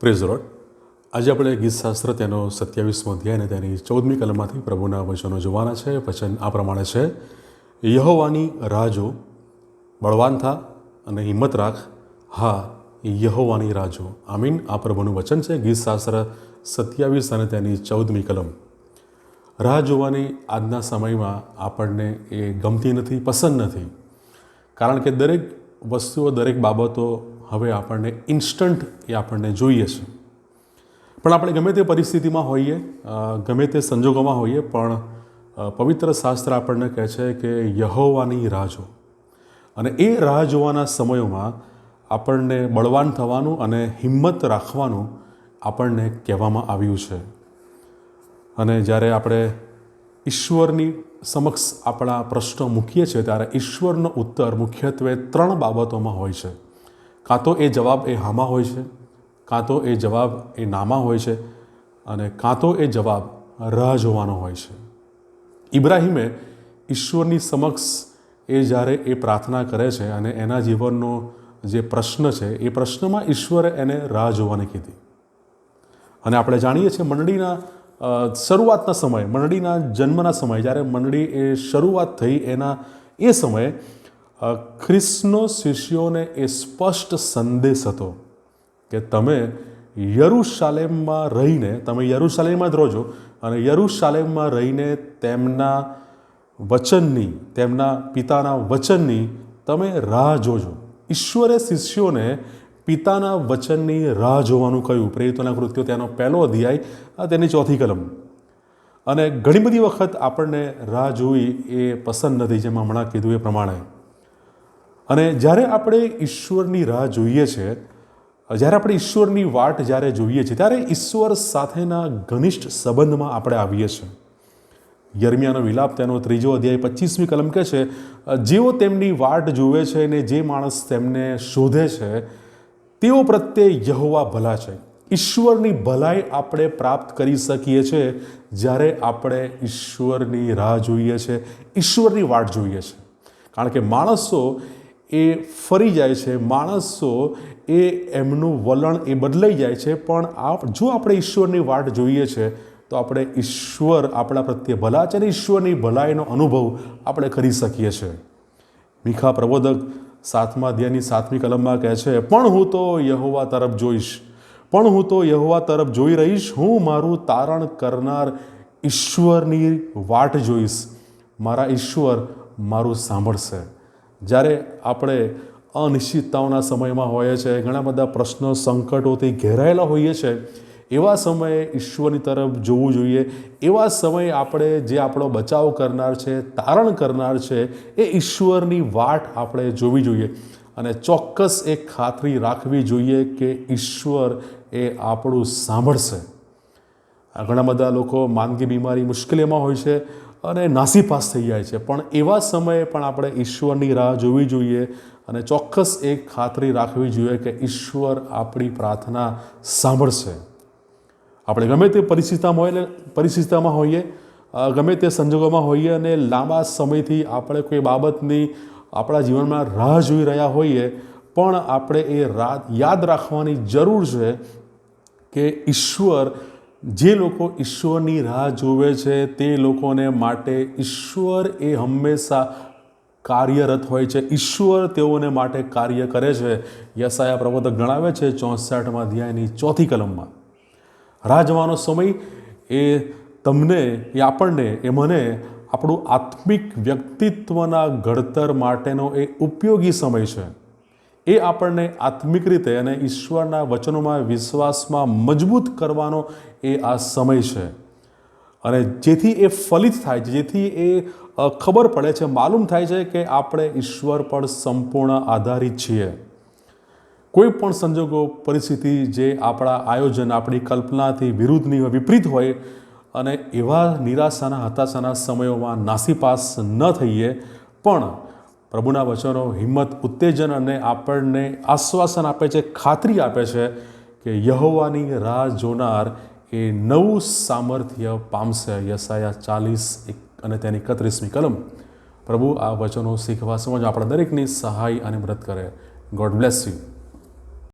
Praise road આજે આપણે ગીતશાસ્ત્ર તેનો સત્યાવીસમો અધ્યાય અને તેની ચૌદમી કલમમાંથી પ્રભુના વચનો જોવાના છે. વચન આ પ્રમાણે છે. યહોવાની રાજો, બળવાન થા અને હિંમત રાખ. હા યહોવાની રાજો. આમીન. આ પ્રભુનું વચન છે ગીતશાસ્ત્ર સત્યાવીસ અને તેની ચૌદમી કલમ. રાહ જોવાની આજના સમયમાં આપણને એ ગમતી નથી, પસંદ નથી. કારણ કે દરેક વસ્તુઓ, દરેક બાબતો હવે આપણને ઇન્સ્ટન્ટ એ આપણને જોઈએ છે. પણ આપણે ગમે તે પરિસ્થિતિમાં હોઈએ ગમે તે સંજોગોમાં હોઈએ, પણ પવિત્ર શાસ્ત્ર આપણને કહે છે કે યહોવાની રાહ જો અને એ રાહ જોવાના સમયોમાં આપણને બળવાન થવાનું અને હિંમત રાખવાનું આપણને કહેવામાં આવ્યું છે. અને જ્યારે આપણે ઈશ્વરની સમક્ષ આપણા પ્રશ્નો મૂકીએ છીએ, ત્યારે ઈશ્વરનો ઉત્તર મુખ્યત્વે ત્રણ બાબતોમાં હોય છે. કાં તો એ જવાબ એ હામાં હોય છે, કાં તો એ જવાબ એ નામાં હોય છે અને કાં તો એ જવાબ રાહ જોવાનો હોય છે. ઇબ્રાહીમે ઈશ્વરની સમક્ષ એ જ્યારે એ પ્રાર્થના કરે છે અને એના જીવનનો જે પ્રશ્ન છે, એ પ્રશ્નમાં ઈશ્વરે એને રાહ જોવાની કીધી. અને આપણે જાણીએ છીએ મંડળીના શરૂઆતના સમયે, મંડળીના જન્મના સમયે જ્યારે મંડળી એ શરૂઆત થઈ એના એ સમયે ખ્રિસ્તનો શિષ્યોને એ સ્પષ્ટ સંદેશ હતો કે તમે યરુશાલેમમાં રહીને, તમે યરુશાલેમમાં જ રોજો અને યરુશાલેમમાં રહીને તેમના વચનની, તેમના પિતાના વચનની તમે રાહ જોજો. ઈશ્વરે શિષ્યોને પિતાના વચનની રાહ જોવાનું કહ્યું. પ્રેરિતોના કૃત્યો તેનો પહેલો અધ્યાય તેની ચોથી કલમ. અને ઘણી બધી વખત આપણને રાહ જોવી એ પસંદ નથી, જેમ હમણાં કીધું એ પ્રમાણે. અને જ્યારે આપણે ઈશ્વરની રાહ જોઈએ છે, જ્યારે આપણે ઈશ્વરની વાટ જ્યારે જોઈએ છીએ ત્યારે ઈશ્વર સાથેના ઘનિષ્ઠ સંબંધમાં આપણે આવીએ છીએ. યર્મિયાનો વિલાપ તેનો ત્રીજો અધ્યાય પચીસમી કલમ કહે છે, જેઓ તેમની વાટ જુએ છે અને જે માણસ તેમને શોધે છે, તેઓ પ્રત્યે યહોવા ભલા છે. ઈશ્વરની ભલાઈ આપણે પ્રાપ્ત કરી શકીએ છીએ જ્યારે આપણે ઈશ્વરની રાહ જોઈએ છે, ઈશ્વરની વાટ જોઈએ છે. કારણ કે માણસો એ ફરી જાય છે. માણસો એ એમનું વલણ એ બદલાઈ જાય છે. પણ આપ જો આપણે ઈશ્વરની વાટ જોઈએ છે, તો આપણે ઈશ્વર આપણા પ્રત્યે ભલા છે અને ઈશ્વરની ભલાઈનો અનુભવ આપણે કરી શકીએ છીએ મીખા પ્રબોધક સાતમા અધ્યાયની સાતમી કલમમાં કહે છે, પણ હું તો યહોવા તરફ જોઈશ. પણ હું તો યહોવા તરફ જોઈ રહીશ. હું મારું તારણ કરનાર ઈશ્વરની વાટ જોઈશ. મારા ઈશ્વર મારું સાંભળશે. જ્યારે આપણે અનિશ્ચિતતાઓના સમયમાં હોઈએ છીએ, ઘણા બધા પ્રશ્નો, સંકટોથી ઘેરાયેલા હોઈએ છીએ, એવા સમયે ઈશ્વરની તરફ જોવું જોઈએ. એવા સમયે આપણે જે આપણો બચાવ કરનાર છે, તારણ કરનાર છે, એ ઈશ્વરની વાટ આપણે જોવી જોઈએ. અને ચોક્કસ એ ખાતરી રાખવી જોઈએ કે ઈશ્વર એ આપણું સાંભળશે. ઘણા બધા લોકો માંદગી, બીમારી મુશ્કેલીમાં હોય છે. અને નાસીપાસ થઈ જાય છે. પણ એવા સમયે પણ આપણે ઈશ્વરની રાહ જોવી જોઈએ અને ચોક્કસ એક ખાતરી રાખવી જોઈએ કે ઈશ્વર આપણી પ્રાર્થના સાંભળશે. આપણે ગમે તે પરિસ્થિતિમાં હોય પરિસ્થિતિમાં હોઈએ ગમે તે સંજોગોમાં હોઈએ અને લાંબા સમયથી આપણે કોઈ બાબતની આપણા જીવનમાં રાહ જોઈ રહ્યા હોઈએ, પણ આપણે એ રાહ યાદ રાખવાની જરૂર છે કે ઈશ્વર જે લોકો ઈશ્વરની રાહ જોવે છે, તે લોકોને માટે ઈશ્વર એ હંમેશા કાર્યરત હોય છે. ઈશ્વર તેઓને માટે કાર્ય કરે છે. યસાયા પ્રબોધક ગણાવે છે ચોસઠમાં અધ્યાયની ચોથી કલમમાં. રાહ જવાનો સમય એ તમને, એ આપણને, એ મને આપણું આત્મિક વ્યક્તિત્વના ઘડતર માટેનો એ ઉપયોગી સમય છે. એ આપણને આત્મિક રીતે અને ઈશ્વરના વચનોમાં, વિશ્વાસમાં મજબૂત કરવાનો એ આ સમય છે. અને જેથી એ ફલિત થાય છે, જેથી એ ખબર પડે છે, માલુમ થાય છે કે આપણે ઈશ્વર પર સંપૂર્ણ આધારિત છીએ. કોઈ પણ સંજોગો, પરિસ્થિતિ જે આપણા આયોજન, આપણી કલ્પનાથી વિરુદ્ધની વિપરીત હોય અને એવા નિરાશાના, હતાશાના સમયોમાં નાસીપાસ ન થઈએ, પણ પ્રભુના વચનો હિંમત, ઉત્તેજન અને આપણને આશ્વાસન આપે છે, ખાતરી આપે છે કે યહોવાની રાહ જોનાર એ નવું સામર્થ્ય પામશે. યસાયા ચાલીસ અને તેની એકત્રીસમી કલમ. પ્રભુ આ વચનો શીખવા સમજ આપણા દરેકની સહાય અને મદદ કરે. God bless you